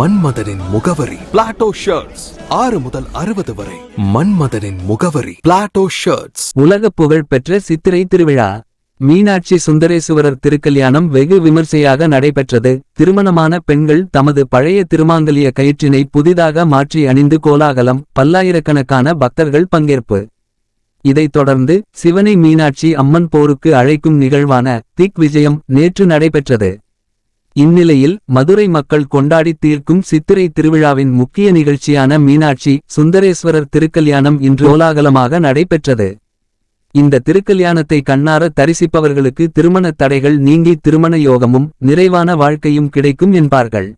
மன்மதனின் முகவரி. Plato shirts ஆறு முதல் அறுபது வரை. மன்மதனின் முகவரி. பிளாட்டோ ஷர்ட்ஸ் உலக புகழ் பெற்ற சித்திரை திருவிழா. மீனாட்சி சுந்தரேசுவரர் திருக்கல்யாணம் வெகு விமர்சையாக நடைபெற்றது. திருமணமான பெண்கள் தமது பழைய திருமாங்கலிய கயிற்றினை புதிதாக மாற்றி அணிந்து கோலாகலம் பல்லாயிரக்கணக்கான பக்தர்கள் பங்கேற்பு. இதைத் தொடர்ந்து சிவனை மீனாட்சி அம்மன் போருக்கு அழைக்கும் நிகழ்வான திக் விஜயம் நேற்று நடைபெற்றது. இந்நிலையில் மதுரை மக்கள் கொண்டாடி தீர்க்கும் சித்திரை திருவிழாவின் முக்கிய நிகழ்ச்சியான மீனாட்சி சுந்தரேஸ்வரர் திருக்கல்யாணம் இன்று கோலாகலமாக நடைபெற்றது. இந்த திருக்கல்யாணத்தை கண்ணார தரிசிப்பவர்களுக்கு திருமணத் தடைகள் நீங்கி திருமண யோகமும் நிறைவான வாழ்க்கையும் கிடைக்கும் என்பார்கள்.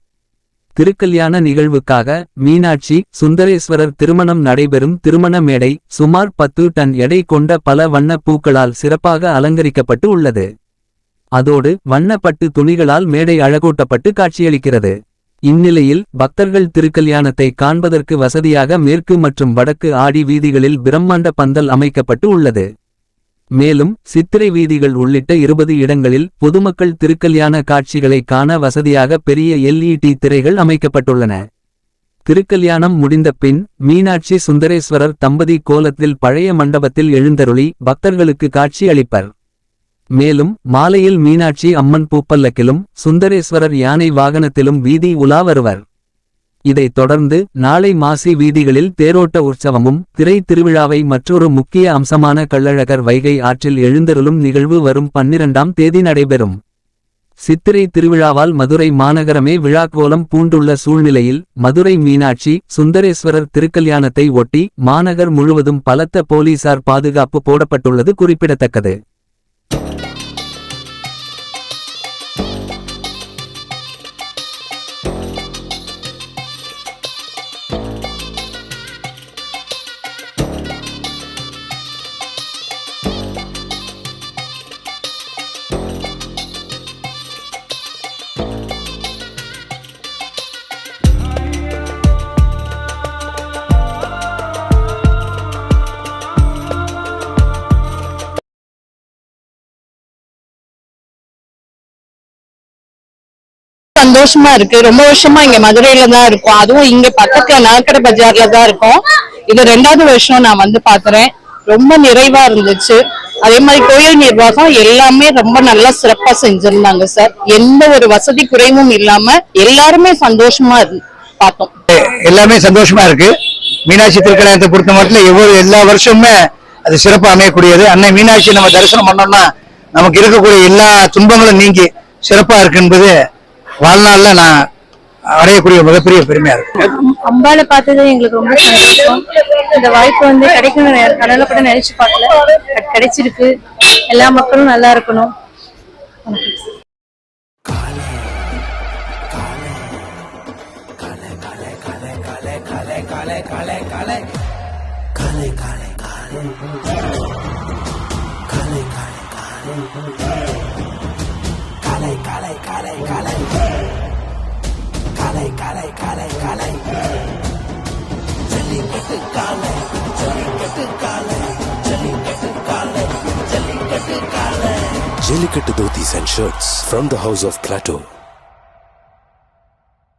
திருக்கல்யாண நிகழ்வுக்காக மீனாட்சி சுந்தரேஸ்வரர் திருமணம் நடைபெறும் திருமண மேடை சுமார் பத்து டன் எடை கொண்ட பல வண்ணப் பூக்களால் சிறப்பாக அலங்கரிக்கப்பட்டு உள்ளது. அதோடு வண்ணப்பட்டு துணிகளால் மேடை அழகூட்டப்பட்டு காட்சியளிக்கிறது. இந்நிலையில் பக்தர்கள் திருக்கல்யாணத்தை காண்பதற்கு வசதியாக மேற்கு மற்றும் வடக்கு ஆடி வீதிகளில் பிரம்மாண்ட பந்தல் அமைக்கப்பட்டு உள்ளது. மேலும் சித்திரை வீதிகள் உள்ளிட்ட இருபது இடங்களில் பொதுமக்கள் திருக்கல்யாண காட்சிகளை காண வசதியாக பெரிய எல்இடி திரைகள் அமைக்கப்பட்டுள்ளன. திருக்கல்யாணம் முடிந்த பின் மீனாட்சி சுந்தரேஸ்வரர் தம்பதி கோலத்தில் பழைய மண்டபத்தில் எழுந்தருளி பக்தர்களுக்கு காட்சி அளிப்பர் மேலும் மாலையில் மீனாட்சி அம்மன் பூப்பல்லக்கிலும் சுந்தரேஸ்வரர் யானை வாகனத்திலும் வீதி உலா வருவர். இதைத் தொடர்ந்து நாளை மாசி வீதிகளில் தேரோட்ட உற்சவமும் திரை திருவிழாவை மற்றொரு முக்கிய அம்சமான கள்ளழகர் வைகை ஆற்றில் எழுந்தருளும் நிகழ்வு வரும் பன்னிரண்டாம் தேதி நடைபெறும். சித்திரை திருவிழாவால் மதுரை மாநகரமே விழாக்கோலம் பூண்டுள்ள சூழ்நிலையில் மதுரை மீனாட்சி சுந்தரேஸ்வரர் திருக்கல்யாணத்தை ஒட்டி மாநகர் முழுவதும் பலத்த போலீசார் பாதுகாப்பு போடப்பட்டுள்ளது குறிப்பிடத்தக்கது. சந்தோஷமா இருக்கு. ரொம்ப வருஷமா இங்க மதுரையில தான் இருக்கும். அதுவும் இங்க பக்கத்துல நாக்கட பஜார்ல தான் இருக்கும். இது ரெண்டாவது வருஷம் நான் வந்து பாக்குறேன். ரொம்ப நிறைவா இருந்துச்சு. அதே மாதிரி கோயில் நிர்வாகம் எல்லாமே ரொம்ப நல்லா சிறப்பா செஞ்சிருந்தாங்க சார். எந்த ஒரு வசதி குறைவும் இல்லாம எல்லாருமே சந்தோஷமா இருந்து பார்த்தோம். எல்லாமே சந்தோஷமா இருக்கு. மீனாட்சி திருக்கல்யாணத்தை பொறுத்த மட்டும் எவ்வளவு எல்லா வருஷமுமே அது சிறப்பா அமையக்கூடியது. அன்னை மீனாட்சி நம்ம தரிசனம் பண்ணோம்னா நமக்கு இருக்கக்கூடிய எல்லா துன்பங்களும் நீங்கி சிறப்பா இருக்கு என்பது வாழ்நாளில் நான் அடையக்கூடிய மிகப்பெரிய பெருமையா இருக்கும் அம்பாளை பார்த்தது எங்களுக்கு ரொம்ப சந்தோஷம். இந்த வாய்ப்பு வந்து கிடைக்கணும் கடவுளை கூட நினைச்சு பார்க்கல. கிடைச்சிருக்கு. எல்லா மக்களும் நல்லா இருக்கணும். Cali, Cali, Cali. Cali, Cali, Cali, Cali. Jelly get to Cali, Jelly get to Cali, Jelly get to Jelly get to Jelly get to and shirts from the house of Plateau.